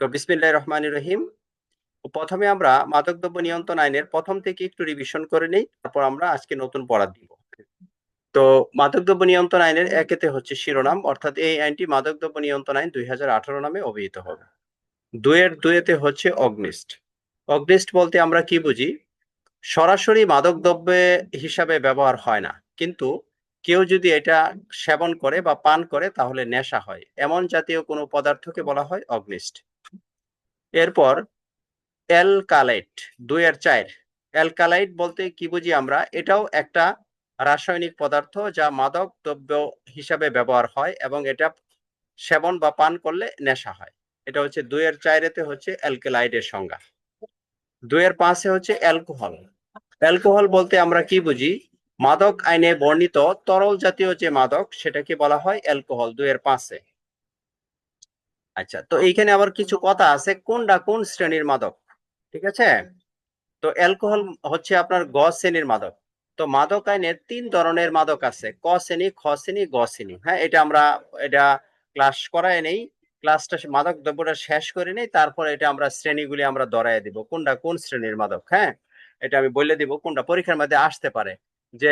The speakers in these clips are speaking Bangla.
তো বিসমিল্লাহ রহমান রহিম। প্রথমে আমরা মাদকদ্রব্য নিয়ন্ত্রণ আইনের প্রথম থেকে একটু রিভিশন করে নেই, তারপর আমরা আজকে নতুন পড়া দিব। তো মাদকদ্রব্য নিয়ন্ত্রণ আইনের একেতে হচ্ছে শিরোনাম, অর্থাৎ এই আইনটি মাদকদ্রব্য নিয়ন্ত্রণ আইন দুই হাজার আঠারো নামে অভিহিত হবে। দুয়ের দুয়েতে হচ্ছে অগ্নিস্ট অগ্নিস্ট বলতে আমরা কি বুঝি? সরাসরি মাদকদ্রব্য হিসাবে ব্যবহার হয় না, কিন্তু কেউ যদি এটা সেবন করে বা পান করে, তাহলে নেশা হয়। এমন জাতীয় কোনো পদার্থকে বলা হয় অগ্নিস্ট এরপর, অ্যালকালাইট দুই আর চার। অ্যালকালাইট বলতে কি বুঝি আমরা? এটাও একটা রাসায়নিক পদার্থ যা মাদক দ্রব্য হিসাবে ব্যবহার হয় এবং এটা সেবন বা পান করলে নেশা হয়। এটা হচ্ছে দুইয়ের চাইরেতে হচ্ছে অ্যালকালাইডের সংজ্ঞা। দুইয়ের পাঁচে হচ্ছে অ্যালকোহল। অ্যালকোহল বলতে আমরা কি বুঝি? মাদক আইনে বর্ণিত তরল জাতীয় যে মাদক, সেটাকে বলা হয় অ্যালকোহল দুইয়ের পাঁচে। আচ্ছা তো এইখানে আবার কিছু কথা আছে, কোনটা কোন শ্রেণির মাদক? ঠিক আছে? তো অ্যালকোহল হচ্ছে আপনার গ শ্রেণির মাদক। তো মাদক আইনে তিন ধরনের মাদক আছে, ক শ্রেণি, খ শ্রেণি, গ শ্রেণি। হ্যাঁ এটা আমরা, এটা ক্লাস করায় নেই, ক্লাসটা মাদক দ্রব্যটা শেষ করে নেই, তারপর এটা আমরা শ্রেণীগুলি আমরা ধরাই দিব, কোনটা কোন শ্রেণির মাদক। হ্যাঁ এটা আমি বলে দিব কোনটা, পরীক্ষার মধ্যে আসতে পারে। যে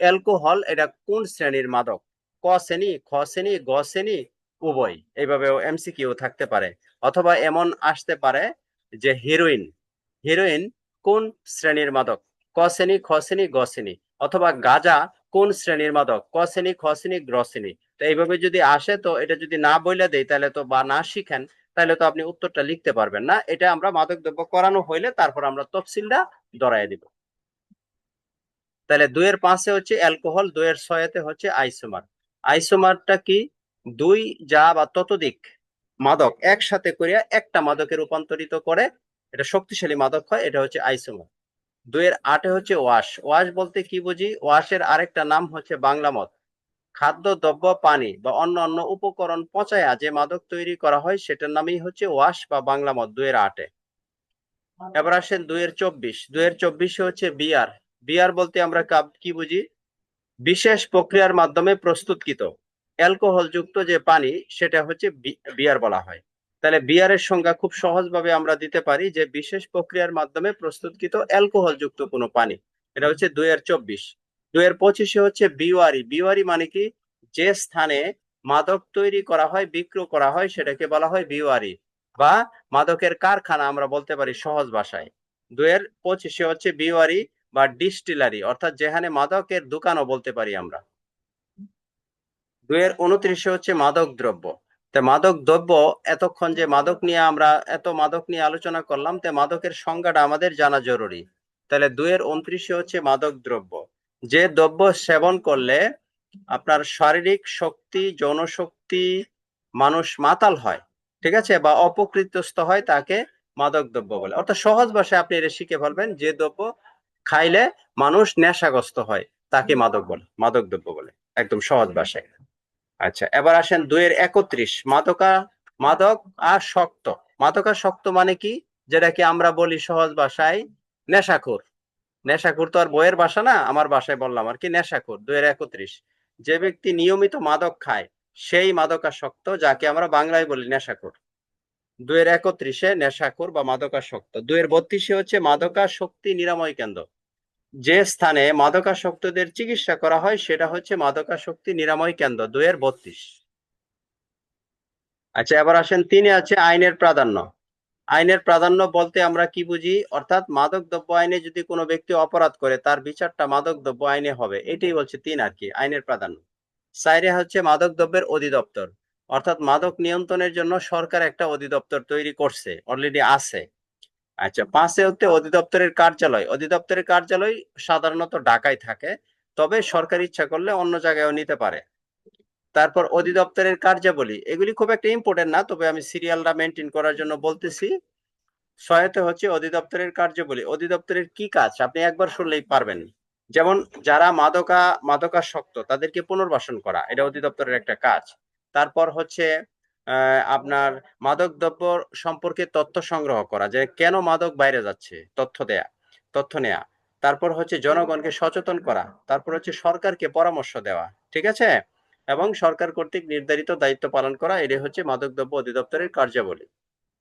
অ্যালকোহল এটা কোন শ্রেণির মাদক? ক শ্রেণি, খ শ্রেণি, গ শ্রেণি, উভয়। এইভাবেও এমসিকিউ থাকতে পারে। অথবা এমন আসতে পারে যে হিরোইন হিরোইন কোন শ্রেণির মাদক? ক শ্রেণি, খ শ্রেণি, গ শ্রেণি। অথবা গাজা কোন শ্রেণির মাদক? ক শ্রেণি, খ শ্রেণি গ্র শ্রেণি। তো এইভাবে যদি আসে, তো এটা যদি না বইলে দেয় তাহলে তো বা না শিখেন, তাহলে তো আপনি উত্তরটা লিখতে পারবেন না। এটা আমরা মাদক দ্রব্য করানো হইলে তারপর আমরা তফসিলটা ধরাই দিব। তাহলে দুইয়ের পাঁচে হচ্ছে অ্যালকোহল, দুইয়ের ছয়েতে হচ্ছে আইসোমার। আইসোমারটা কি? দুই যা বা ততোধিক মাদক একসাথে করিয়া একটা মাদকে রূপান্তরিত করে, এটা শক্তিশালী মাদক হয়, এটা হচ্ছে আইসোমার। দুইয়ের আটে হচ্ছে ওয়াশ। ওয়াশ বলতে কি বুঝি? ওয়াশের আরেকটা নাম হচ্ছে বাংলা মদ। খাদ্য, দ্রব্য, পানি বা অন্য অন্য উপকরণ পচায়া যে মাদক তৈরি করা হয়, সেটার নামই হচ্ছে ওয়াশ বা বাংলা মদ, দুইয়ের আটে। এবার আসেন দুইয়ের চব্বিশ। দুইয়ের চব্বিশে হচ্ছে বিয়ার। বিয়ার বলতে আমরা কি বুঝি? বিশেষ প্রক্রিয়ার মাধ্যমে প্রস্তুতকৃত। অ্যালকোহল যুক্ত যে পানি, সেটা হচ্ছে বিয়ার বলা হয়। তাহলে বিয়ারের সংজ্ঞা খুব সহজভাবে আমরা দিতে পারি যে বিশেষ প্রক্রিয়ার মাধ্যমে প্রস্তুতকৃত অ্যালকোহল যুক্ত কোনো পানি। এটা হচ্ছে দুই হাজার চব্বিশ। দুই হাজার পঁচিশে হচ্ছে বিওয়ারি। বিওয়ারি মানে কি? যে স্থানে মাদক তৈরি করা হয়, বিক্রয় করা হয়, সেটাকে বলা হয় বিওয়ারি বা মাদকের কারখানা আমরা বলতে পারি সহজ ভাষায়। হাজার পঁচিশে হচ্ছে বিওয়ারি বা ডিস্টিলারি, অর্থাৎ যেখানে মাদকের দোকানও বলতে পারি আমরা। দুইয়ের উনত্রিশে হচ্ছে মাদক দ্রব্য। তে মাদক দ্রব্য এতক্ষণ যে মাদক নিয়ে আমরা, এত মাদক নিয়ে আলোচনা করলাম, তে মাদকের সংজ্ঞাটা আমাদের জানা জরুরি। তাহলে দুইয়ের উনত্রিশে হচ্ছে মাদক দ্রব্য। যে দ্রব্য সেবন করলে আপনার শারীরিক শক্তি যৌন শক্তি মানুষ মাতাল হয়, ঠিক আছে? বা অপকৃতস্থ হয় তাকে মাদক দ্রব্য বলে। অর্থাৎ সহজ ভাষায় আপনি এটা শিখে ফেলবেন যে দ্রব্য খাইলে মানুষ নেশাগ্রস্ত হয়, তাকে মাদক বলে, মাদক দ্রব্য বলে, একদম সহজ ভাষায়। আচ্ছা এবার আসেন দুইয়ের একত্রিশ, মাদকা, মাদক আর শক্ত। মাদকা শক্ত মানে কি? যেটাকে আমরা বলি সহজ ভাষায় নেশাখোর। নেশাখোর তো আর বইয়ের ভাষা না, আমার ভাষায় বললাম আর কি, নেশাখোর, দুইয়ের একত্রিশ। যে ব্যক্তি নিয়মিত মাদক খায়, সেই মাদকাসক্ত যাকে আমরা বাংলায় বলি নেশাখোর। দুইয়ের একত্রিশে নেশাখোর বা মাদকাসক্ত। দুয়ের বত্রিশে হচ্ছে মাদকাশক্তি নিরাময় কেন্দ্র। যে স্থানে মাদকাসক্তদের চিকিৎসা করা হয়, সেটা হচ্ছে মাদকাশক্তি নিরাময় কেন্দ্র দুয়ের বত্রিশ। আচ্ছা এবার আসেন তিনে আছে আইনের প্রাধান্য। আইনের প্রাধান্য বলতে আমরা কি বুঝি? অর্থাৎ মাদক দ্রব্য আইনে যদি কোনো ব্যক্তি অপরাধ করে, তার বিচারটা মাদক দ্রব্য আইনে হবে। এটাই বলছে তিন আর কি, আইনের প্রাধান্য। সাইরে হচ্ছে মাদক দ্রব্যের অধিদপ্তর। অর্থাৎ মাদক নিয়ন্ত্রণের জন্য সরকার একটা অধিদপ্তর তৈরি করছে অলরেডি আছে। আচ্ছা পাঁচে হচ্ছে অধিদপ্তরের কার্যালয়। অধিদপ্তরের কার্যালয় সাধারণত ঢাকায় থাকে, তবে সরকার ইচ্ছা করলে অন্য জায়গায়ও নিতে পারে। তারপর অধিদপ্তরের কার্যাবলী, এগুলি খুব একটা ইম্পর্টেন্ট না, তবে আমি সিরিয়ালটা মেনটেন করার জন্য বলতেছি। সহায়তা হচ্ছে অধিদপ্তরের কার্যাবলী। অধিদপ্তরের কি কাজ? আপনি একবার শুনলেই পারবেন। যেমন যারা মাদকা, মাদকাসক্ত, তাদেরকে পুনর্বাসন করা, এটা অধিদপ্তরের একটা কাজ। তারপর হচ্ছে আপনার মাদক দ্রব্য সম্পর্কে তথ্য সংগ্রহ করা, যে কেন মাদক বাইরে যাচ্ছে, তথ্য দেয়া, তথ্য নেয়া। তারপর হচ্ছে জনগণকে সচেতন করা, তারপর হচ্ছে সরকারকে পরামর্শ দেওয়া, ঠিক আছে? এবং সরকার কর্তৃক নির্ধারিত দায়িত্ব পালন করা এটি হচ্ছে মাদকদ্রব্য অধিদপ্তরের কার্যাবলী।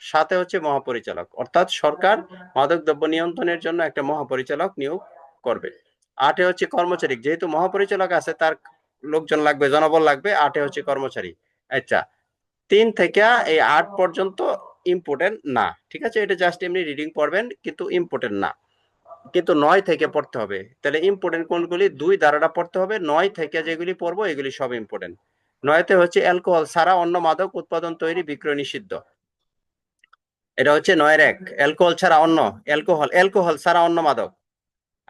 সাথে হচ্ছে মহাপরিচালক, অর্থাৎ সরকার মাদকদ্রব্য নিয়ন্ত্রণের জন্য একটা মহাপরিচালক নিয়োগ করবে। আটে হচ্ছে কর্মচারী, যেহেতু মহাপরিচালক আছে, তার লোকজন লাগবে, জনবল লাগবে, আটে হচ্ছে কর্মচারী। আচ্ছা তিন থেকে এই আট পর্যন্ত ইম্পর্টেন্ট না, ঠিক আছে? এটা জাস্ট এমনি রিডিং পড়বেন, কিন্তু ইম্পর্টেন্ট না। কিন্তু নয় থেকে পড়তে হবে। তাহলে ইম্পর্টেন্ট কোনগুলি? দুই ধারাটা পড়তে হবে, নয় থেকে যেগুলি পড়ব, এগুলি সব ইম্পর্টেন্ট নয়তে হচ্ছে অ্যালকোহল ছাড়া অন্য মাদক উৎপাদন তৈরি, বিক্রয় নিষিদ্ধ। এটা হচ্ছে নয়ের এক। অ্যালকোহল ছাড়া অন্য অ্যালকোহল অ্যালকোহল ছাড়া অন্য মাদক।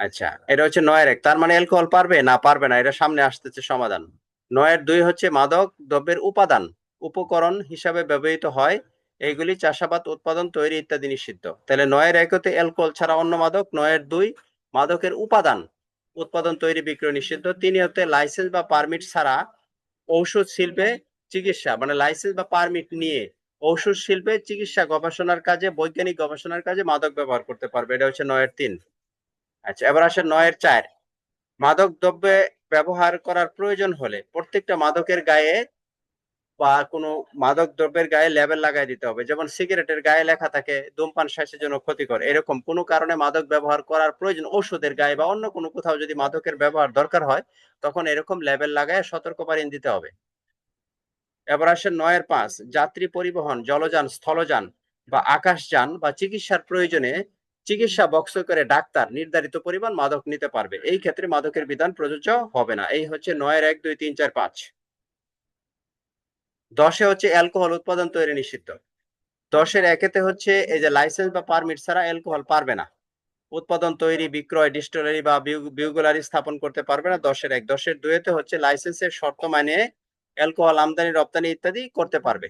আচ্ছা এটা হচ্ছে নয়ের এক। তার মানে অ্যালকোহল পারবে না পারবে না, এটা সামনে আসতেছে সমাধান। নয়ের দুই হচ্ছে মাদক দ্রব্যের উপাদান, উপকরণ হিসাবে ব্যবহৃত হয়, এইগুলি চাষাবাদ, উৎপাদন, তৈরি ইত্যাদি নিষিদ্ধ। তাহলে নয়ের এক হতে অ্যালকোহল ছাড়া অন্য মাদক, নয়ের দুই মাদকের উপাদান, উৎপাদন, তৈরি, বিক্রয় নিষিদ্ধ। তিনি হতে লাইসেন্স বা পারমিট ছাড়া ঔষধ শিল্পে চিকিৎসা মানে লাইসেন্স বা পারমিট নিয়ে ঔষধ শিল্পে চিকিৎসা, গবেষণার কাজে, বৈজ্ঞানিক গবেষণার কাজে মাদক ব্যবহার করতে পারবে। এটা হচ্ছে নয়ের তিন। আচ্ছা এবার আসে নয়ের চার। মাদক দ্রব্যে ব্যবহার করার প্রয়োজন হলে প্রত্যেকটা মাদকের গায়ে বা কোনো মাদক দ্রব্যের গায়ে লেবেল লাগাই দিতে হবে। যেমন সিগারেটের গায়ে লেখা থাকে, ধূমপান শ্বাসের জন্য ক্ষতিকর। এরকম কোনো কারণে মাদক ব্যবহার করার প্রয়োজন ওষুধের গায়ে বা অন্য কোনো কোথাও যদি মাদকের ব্যবহার দরকার হয়, তখন এরকম লেবেল লাগায় সতর্কবাণী দিতে হবে। এবার আসে নয়ের পাঁচ। যাত্রী পরিবহন, জলযান, স্থলযান বা আকাশযান বা চিকিৎসার প্রয়োজনে চিকিৎসা বক্স করে ডাক্তার নির্ধারিত পরিমাণ মাদক নিতে পারবে। এই ক্ষেত্রে মাদকের বিধান প্রযোজ্য হবে না। এই হচ্ছে নয়ের এক, দুই, তিন, চার, পাঁচ। দশে হচ্ছে অ্যালকোহল উৎপাদন তৈরি নিষিদ্ধ। দশের একেতে হচ্ছে এই যে লাইসেন্স বা পারমিট ছাড়া অ্যালকোহল পারবে না। উৎপাদন তৈরি, বিক্রয় ডিস্টিলারি বা বিউগুলারি স্থাপন করতে পারবে না দশের এক। দশের দুয়েতে হচ্ছে লাইসেন্সের শর্ত মানে অ্যালকোহল আমদানি, রপ্তানি ইত্যাদি করতে পারবে।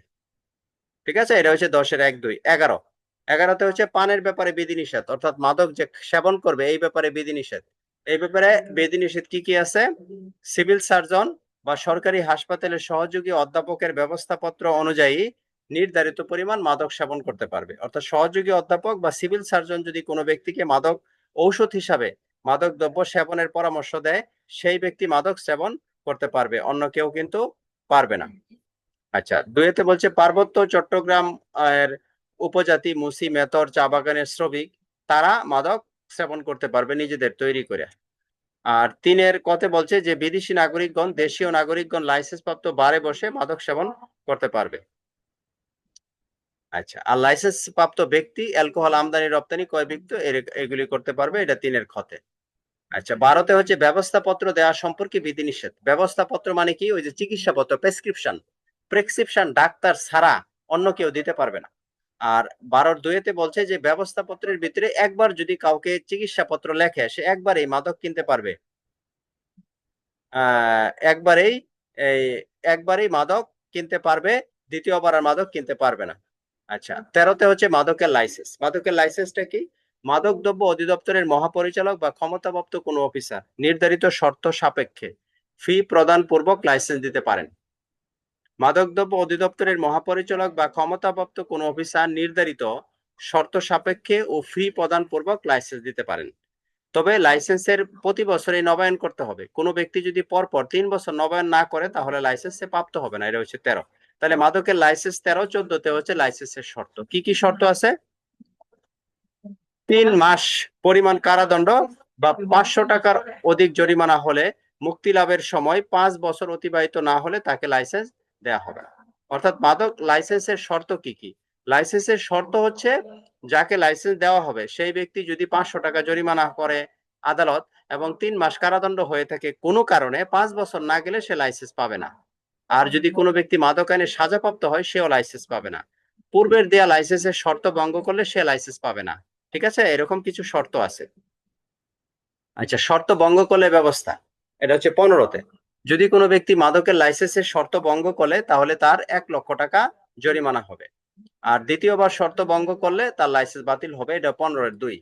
ঠিক আছে? এটা হচ্ছে দশের এক, দুই। এগারো। এগারোতে হচ্ছে পানের ব্যাপারে বিধিনিষেধ, অর্থাৎ মাদক যে সেবন করবে, এই ব্যাপারে বিধিনিষেধ। এই ব্যাপারে বিধিনিষেধ কি কি আছে? সিভিল সার্জন বা সরকারি হাসপাতালের সহযোগী অধ্যাপকের ব্যবস্থাপত্র অনুযায়ী নির্ধারিত পরিমাণ মাদক সেবন করতে পারবে। অর্থাৎ সহযোগী অধ্যাপক বা সিভিল সার্জন যদি কোনো ব্যক্তিকে মাদক ঔষধ হিসাবে, মাদক দ্রব্য সেবনের পরামর্শ দেয়, সেই ব্যক্তি মাদক সেবন করতে পারবে, অন্য কেউ কিন্তু পারবে না। আচ্ছা দুয়েতে বলছে পার্বত্য চট্টগ্রাম, এর উপজাতি মুসি মেতর চা বাগানের শ্রমিক, তারা মাদক সেবন করতে পারবে নিজেদের তৈরি করে। আর তিনের কথে বলছে যে, বিদেশি নাগরিকগণ, দেশীয় নাগরিকগণ লাইসেন্স প্রাপ্ত বারে বসে মাদক সেবন করতে পারবে। আচ্ছা আর লাইসেন্স প্রাপ্ত ব্যক্তি অ্যালকোহল আমদানি রপ্তানি ক্রয় বিক্রি এগুলি করতে পারবে, এটা তিনের ক্ষতে। আচ্ছা বারোতে হচ্ছে ব্যবস্থাপত্র দেওয়া সম্পর্কে বিধিনিষেধ। ব্যবস্থাপত্র মানে কি? ওই যে চিকিৎসাপত্র, প্রেসক্রিপশন। প্রেসক্রিপশন ডাক্তার ছাড়া অন্য কেউ দিতে পারবে না। আর বারোর দুয়েতে বলছে যে, ব্যবস্থাপত্রের ভিতরে একবার যদি কাউকে চিকিৎসাপত্র লেখে, সে একবারেই মাদক কিনতে পারবে। একবারেই এই, একবারেই মাদক কিনতে পারবে, দ্বিতীয়বার আর মাদক কিনতে পারবে না। আচ্ছা তেরোতে হচ্ছে মাদকের লাইসেন্স মাদকের লাইসেন্সটা কি? মাদক দ্রব্য অধিদপ্তরের মহাপরিচালক বা ক্ষমতাপ্রাপ্ত কোনো অফিসার নির্ধারিত শর্ত সাপেক্ষে ফি প্রদান পূর্বক লাইসেন্স দিতে পারেন। মাদকদ্রব্য অধিদপ্তরের মহাপরিচালক বা ক্ষমতাপ্রাপ্ত কোনো অফিসার নির্ধারিত শর্ত সাপেক্ষে ও ফি প্রদান পূর্বক লাইসেন্স দিতে পারেন। তবে লাইসেন্সের প্রতি বছরে নবায়ন করতে হবে। কোনো ব্যক্তি যদি পরপর তিন বছর নবায়ন না করে, তাহলে লাইসেন্সে প্রাপ্ত হবে না। এটা হচ্ছে তেরো। তাহলে মাদকের লাইসেন্স তেরো, চোদ্দতে হচ্ছে লাইসেন্সের শর্ত। কি কি শর্ত আছে? তিন মাস পরিমাণ কারাদণ্ড বা পাঁচশো টাকার অধিক জরিমানা হলে মুক্তি লাভের সময় পাঁচ বছর অতিবাহিত না হলে তাকে লাইসেন্স দেয়া হবে না। অর্থাৎ মাদক লাইসেন্সের শর্ত কি কি? লাইসেন্সের শর্ত হচ্ছে যাকে লাইসেন্স দেওয়া হবে, সেই ব্যক্তি যদি পাঁচশো টাকা জরিমানা করে আদালত এবং তিন মাস কারাদণ্ড হয়ে থাকে কোনো কারণে, পাঁচ বছর না গেলে সে লাইসেন্স পাবে না। আর যদি কোনো ব্যক্তি মাদক আইনে সাজাপ্রাপ্ত হয়, সেও লাইসেন্স পাবে না। পূর্বের দেয়া লাইসেন্সের শর্ত ভঙ্গ করলে সে লাইসেন্স পাবে না। ঠিক আছে? এরকম কিছু শর্ত আছে। আচ্ছা শর্ত ভঙ্গ করলে ব্যবস্থা, এটা হচ্ছে পনেরোতে। যদি কোনো ব্যক্তি মাদকের লাইসেন্সের শর্ত ভঙ্গ করলে, তাহলে তার এক লক্ষ টাকা জরিমানা হবে। আর দ্বিতীয়বার শর্ত ভঙ্গ করলে, তার লাইসেন্স বাতিল হবে। এটা পনেরোর দুই।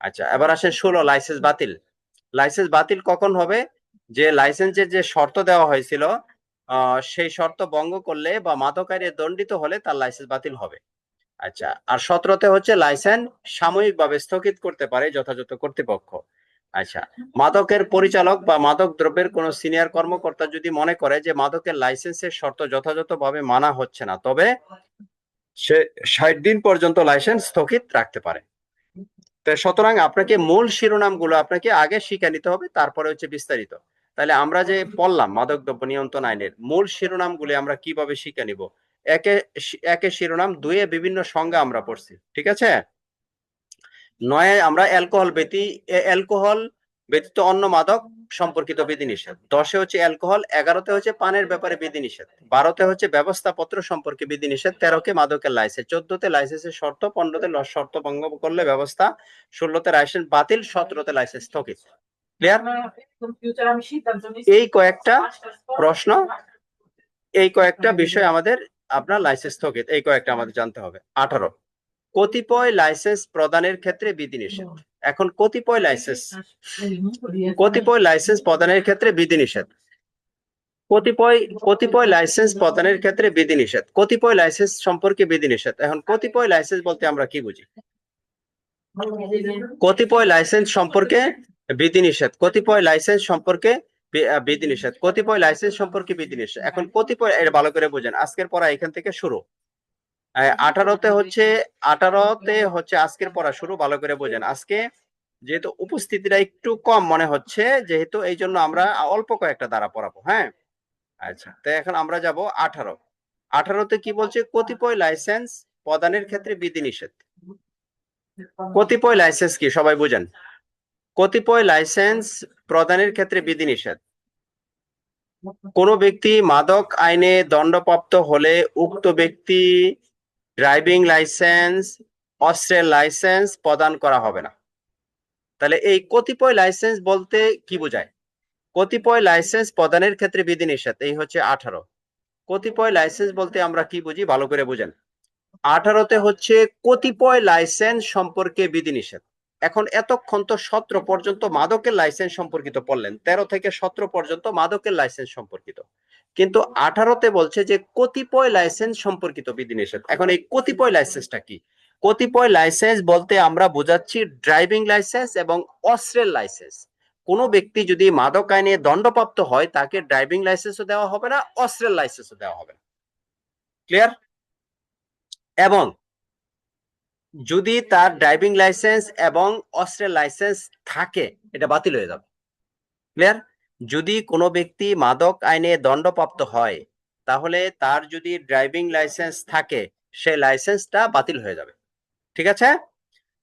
আচ্ছা এবার আসেন ষোলো, লাইসেন্স বাতিল। লাইসেন্স বাতিল কখন হবে? যে লাইসেন্সের যে শর্ত দেওয়া হয়েছিল সেই শর্ত ভঙ্গ করলে বা মাদকারে দণ্ডিত হলে তার লাইসেন্স বাতিল হবে। আচ্ছা আর সতেরোতে হচ্ছে লাইসেন্স সাময়িকভাবে স্থগিত করতে পারে যথাযথ কর্তৃপক্ষ। আচ্ছা। মাদকের পরিচালক বা মাদক দ্রব্যের কোন সিনিয়র কর্মকর্তা যদি মনে করে যে মাদকের লাইসেন্সের শর্ত যথাযথভাবে মানা হচ্ছে না, তবে সে ষাট দিন পর্যন্ত লাইসেন্স স্থগিত রাখতে পারে। সুতরাং আপনাকে মূল শিরোনামগুলো আপনাকে আগে শিখে নিতে হবে, তারপরে হচ্ছে বিস্তারিত। তাহলে আমরা যে পড়লাম মাদক দ্রব্য নিয়ন্ত্রণ আইনের মূল শিরোনাম শিরোনামগুলি আমরা কীভাবে শিখে নিব? একে একে শিরোনাম, দুয়ে বিভিন্ন সংজ্ঞা আমরা পড়ছি, ঠিক আছে? নয়, আমরা অ্যালকোহল ব্যতি অ্যালকোহল ব্যতীত অন্য মাদক সম্পর্কিত বিধিনিষেধ। দশে হচ্ছে অ্যালকোহল, এগারোতে হচ্ছে পানের ব্যাপারে বিধিনিষেধ। বারোতে হচ্ছে ব্যবস্থাপত্র সম্পর্কে বিধিনিষেধ, তেরোকে মাদকের লাইসেন্স, চোদ্দতে লাইসেন্সের শর্ত, পনেরোতে শর্ত ভঙ্গ করলে ব্যবস্থা, ষোলোতে লাইসেন্স বাতিল, সতেরোতে লাইসেন্স স্থগিত। ক্লিয়ার? এই কয়েকটা প্রশ্ন, এই কয়েকটা বিষয় আমাদের আপনার লাইসেন্স স্থগিত, এই কয়েকটা আমাদের জানতে হবে। আঠারো। কতিপয় লাইসেন্স প্রদানের ক্ষেত্রে বিধিনিষেধ। এখন কতিপয় লাইসেন্স কতিপয় লাইসেন্স প্রদানের ক্ষেত্রে বিধিনিষেধ। কতিপয় কতিপয় লাইসেন্স প্রদানের ক্ষেত্রে বিধিনিষেধ। কতিপয় লাইসেন্স সম্পর্কে বিধিনিষেধ। এখন কতিপয় লাইসেন্স বলতে আমরা কি বুঝি? কতিপয় লাইসেন্স সম্পর্কে বিধিনিষেধ। কতিপয় লাইসেন্স সম্পর্কে বিধিনিষেধ। কতিপয় লাইসেন্স সম্পর্কে বিধিনিষেধ। এখন কতিপয় এটা ভালো করে বুঝেন। আজকের পড়া এখান থেকে শুরু। আঠারোতে হচ্ছে আঠারোতে হচ্ছে আজকের পড়া শুরু, ভালো করে বোঝেন। আজকে যেহেতু উপস্থিতিটা একটু কম মনে হচ্ছে, যেহেতু এই জন্য আমরা অল্প কয়েকটা দ্বারা পড়াবো হ্যাঁ? আচ্ছা তো এখন আমরা যাব আঠারো। আঠারোতে কি বলছে? কতিপয় লাইসেন্স প্রদানের ক্ষেত্রে বিধিনিষেধ। কতিপয় লাইসেন্স কি? সবাই বুঝেন। কতিপয় লাইসেন্স প্রদানের ক্ষেত্রে বিধিনিষেধ। কোনো ব্যক্তি মাদক আইনে দণ্ডপ্রাপ্ত হলে উক্ত ব্যক্তি ড্রাইভিং লাইসেন্স অস্ত্রের লাইসেন্স প্রদান করা হবে না। তাহলে এই কতিপয় লাইসেন্স বলতে কি বোঝায়? কতিপয় লাইসেন্স প্রদানের ক্ষেত্রে বিধিনিষেধ, এই হচ্ছে আঠারো। কতিপয় লাইসেন্স বলতে আমরা কি বুঝি? ভালো করে বুঝেন। আঠারোতে হচ্ছে কতিপয় লাইসেন্স সম্পর্কে বিধিনিষেধ। এখন এতক্ষণ তো সতেরো পর্যন্ত মাদকের লাইসেন্স সম্পর্কিত পড়লেন তেরো থেকে সতেরো পর্যন্ত মাদকের লাইসেন্স সম্পর্কিত। কিন্তু আঠারোতে বলছে যে কতিপয় লাইসেন্স সম্পর্কিত বিধিনিষেধ। এখন এই কতিপয় লাইসেন্সটা কি? কতিপয় লাইসেন্স বলতে আমরা বোঝাচ্ছি ড্রাইভিং লাইসেন্স এবং অস্ত্রের লাইসেন্স কোনো ব্যক্তি যদি মাদক আইনে দণ্ডপ্রাপ্ত হয়, তাকে ড্রাইভিং লাইসেন্সও দেওয়া হবে না, অস্ত্রের লাইসেন্সও দেওয়া হবে না। ক্লিয়ার এবং যদি তার ড্রাইভিং লাইসেন্স এবং অস্ত্রের লাইসেন্স থাকে, এটা বাতিল হয়ে যাবে। ক্লিয়ার যদি কোনো ব্যক্তি মাদক আইনে দণ্ডপ্রাপ্ত হয়, তাহলে তার যদি ড্রাইভিং লাইসেন্স থাকে সেই লাইসেন্সটা বাতিল হয়ে যাবে। ঠিক আছে?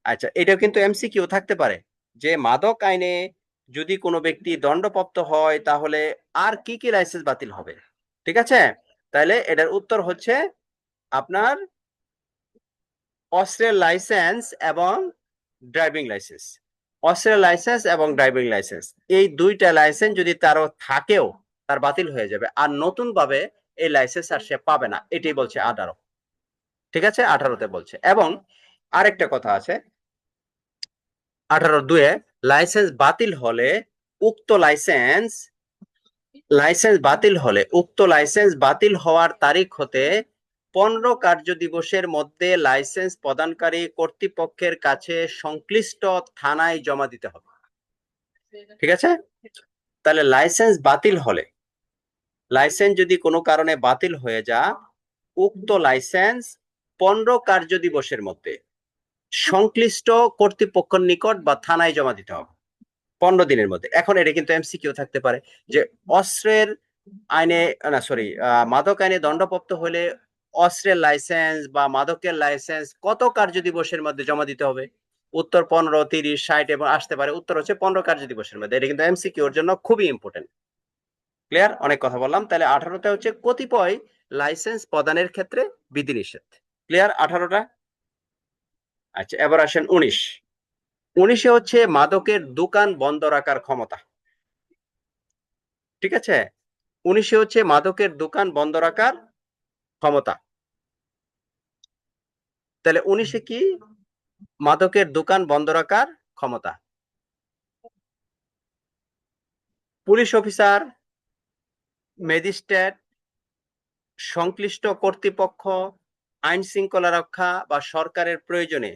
আচ্ছা এটা কিন্তু এমসিকিউ থাকতে পারে। যে মাদক আইনে যদি কোনো ব্যক্তি দণ্ডপ্রাপ্ত হয়, তাহলে আর কি কি লাইসেন্স বাতিল হবে? ঠিক আছে? তাহলে এটার উত্তর হচ্ছে আপনার অস্ত্রের লাইসেন্স এবং ড্রাইভিং লাইসেন্স। অস্ত্রের লাইসেন্স এবং ড্রাইভিং লাইসেন্স এই দুইটা লাইসেন্স যদি তারও থাকেও, তার বাতিল হয়ে যাবে। আর নতুন ভাবে এই লাইসেন্স আর সে পাবে না, এটাই বলছে আঠারো। ঠিক আছে? আঠারোতে বলছে। এবং আরেকটা কথা আছে। আঠারো দুয়ে লাইসেন্স বাতিল হলে উক্ত লাইসেন্স লাইসেন্স বাতিল হলে উক্ত লাইসেন্স বাতিল হওয়ার তারিখ হতে পনেরো কার্য দিবসের মধ্যে লাইসেন্স প্রদানকারী কর্তৃপক্ষের কাছে সংশ্লিষ্ট থানায় জমা দিতে হবে। ঠিক আছে? তাহলে লাইসেন্স বাতিল হলে, লাইসেন্স যদি কোনো কারণে বাতিল হয়ে যা উক্ত লাইসেন্স পনেরো কার্য দিবসের মধ্যে সংশ্লিষ্ট কর্তৃপক্ষের নিকট বা থানায় জমা দিতে হবে। পনেরো দিনের মধ্যে। এখন এটা কিন্তু এমসিকিউ থাকতে পারে যে অস্ত্রের আইনে, না সরি মাদক আইনে দণ্ডপ্রাপ্ত হলে অস্ত্রের লাইসেন্স বা মাদকের লাইসেন্স কত কার্য দিবসের মধ্যে জমা দিতে হবে? উত্তর পনেরো, তিরিশ, ষাট এবং আসতে পারে। উত্তর হচ্ছে পনেরো কার্য দিবসের মধ্যে। এটা কিন্তু এমসিকিউর জন্য খুবই ইম্পর্টেন্ট ক্লিয়ার অনেক কথা বললাম। তাহলে আঠারোটা হচ্ছে কতিপয় লাইসেন্স প্রদানের ক্ষেত্রে বিধিনিষেধ। ক্লিয়ার আঠারোটা? আচ্ছা এবার আসেন উনিশ। উনিশে হচ্ছে মাদকের দোকান বন্ধ রাখার ক্ষমতা। ঠিক আছে? উনিশে হচ্ছে মাদকের দোকান বন্ধ রাখার ক্ষমতা। তাহলে উনিশে কি? মাদকের দোকান বন্ধ রাখার ক্ষমতা। পুলিশ অফিসার, ম্যাজিস্ট্রেট, সংশ্লিষ্ট কর্তৃপক্ষ, আইন শৃঙ্খলা রক্ষা বা সরকারের প্রয়োজনে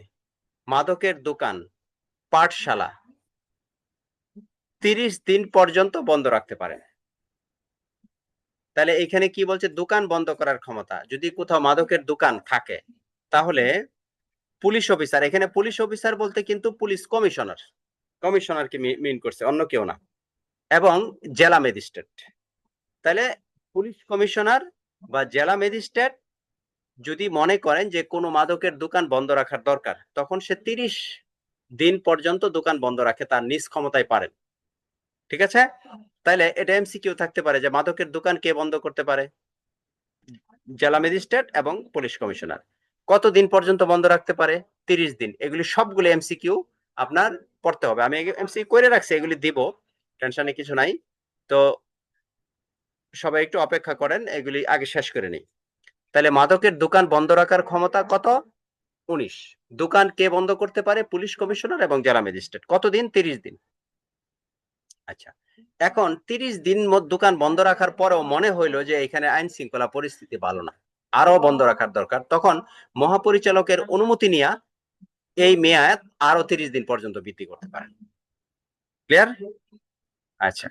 মাদকের দোকান, পাঠশালা তিরিশ দিন পর্যন্ত বন্ধ রাখতে পারে। তাহলে এখানে কি বলছে? দোকান বন্ধ করার ক্ষমতা। যদি কোথাও মাদকের দোকান থাকে তাহলে পুলিশ অফিসার, এখানে পুলিশ অফিসার বলতে কিন্তু পুলিশ কমিশনার। কমিশনারকে মিন করছে, অন্য কেউ না। এবং জেলা ম্যাজিস্ট্রেট তাহলে পুলিশ কমিশনার বা জেলা ম্যাজিস্ট্রেট যদি মনে করেন যে কোনো মাদকের দোকান বন্ধ রাখার দরকার, তখন সে তিরিশ দিন পর্যন্ত দোকান বন্ধ রাখে, তার নিজ ক্ষমতায় পারেন। ঠিক আছে? তাহলে এটা এমসিকিউ থাকতে পারে যে মাদকের দোকান কে বন্ধ করতে পারে? জেলা ম্যাজিস্ট্রেট এবং পুলিশ কমিশনার। কতদিন পর্যন্ত বন্ধ রাখতে পারে? তিরিশ দিন। এগুলি সবগুলো এমসিকিউ আপনার পড়তে হবে। আমি এমসিকিউ করে রাখছি, এগুলি দিব টেনশনে কিছু নাই। তো সবাই একটু অপেক্ষা করেন, এগুলি আগে শেষ করে নেই। তাহলে মাদকের দোকান বন্ধ রাখার ক্ষমতা কত? উনিশ। দোকান কে বন্ধ করতে পারে? পুলিশ কমিশনার এবং জেলা ম্যাজিস্ট্রেট। কতদিন? তিরিশ দিন। আচ্ছা। এখন তিরিশ দিন দোকান বন্ধ রাখার পরেও মনে হইল যে এখানে আইন শৃঙ্খলা পরিস্থিতি ভালো না। আরও বন্ধ রাখার দরকার। তখন মহাপরিচালকের অনুমতি নিয়ে এই মেয়াদ আরও তিরিশ দিন পর্যন্ত বৃদ্ধি করতে পারেন ক্লিয়ার? আচ্ছা।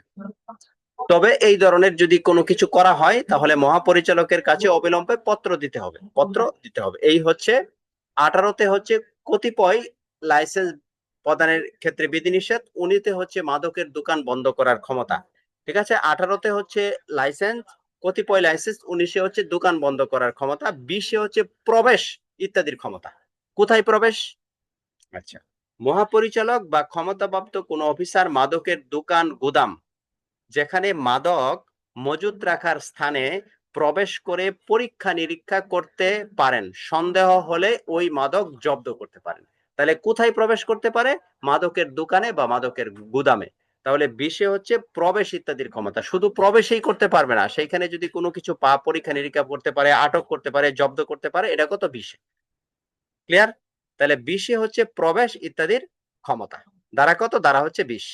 তবে এই ধরনের যদি কোনো কিছু করা হয় তাহলে মহাপরিচালকের কাছে অবিলম্বে পত্র দিতে হবে। পত্র দিতে হবে। এই হচ্ছে আঠারোতে হচ্ছে কতিপয় লাইসেন্স প্রদানের ক্ষেত্রে বিধিনিষেধ উনিতে হচ্ছে মাদকের দোকান বন্ধ করার ক্ষমতা। ঠিক আছে? আঠারোতে হচ্ছে লাইসেন্স কতিপয় লাইসেন্স উনিশে হচ্ছে দোকান বন্ধ করার ক্ষমতা বিশে হচ্ছে প্রবেশ ইত্যাদির ক্ষমতা। কোথায় প্রবেশ? আচ্ছা। মহাপরিচালক বা ক্ষমতাপ্রাপ্ত কোনো অফিসার মাদকের দোকান গুদাম যেখানে মাদক মজুত রাখার স্থানে প্রবেশ করে পরীক্ষা নিরীক্ষা করতে পারেন। সন্দেহ হলে ওই মাদক জব্দ করতে পারেন। তাহলে কোথায় প্রবেশ করতে পারে? মাদকের দোকানে বা মাদকের গুদামে। তাহলে বিশে হচ্ছে প্রবেশ ইত্যাদির ক্ষমতা। শুধু প্রবেশই করতে পারবে না, সেইখানে যদি কোনো কিছু পা পরীক্ষা নিরীক্ষা করতে পারে, আটক করতে পারে, জব্দ করতে পারে, এটা কত বিশে ক্লিয়ার তাহলে বিশে হচ্ছে প্রবেশ ইত্যাদির ক্ষমতা। দ্বারা কত? দ্বারা হচ্ছে বিশ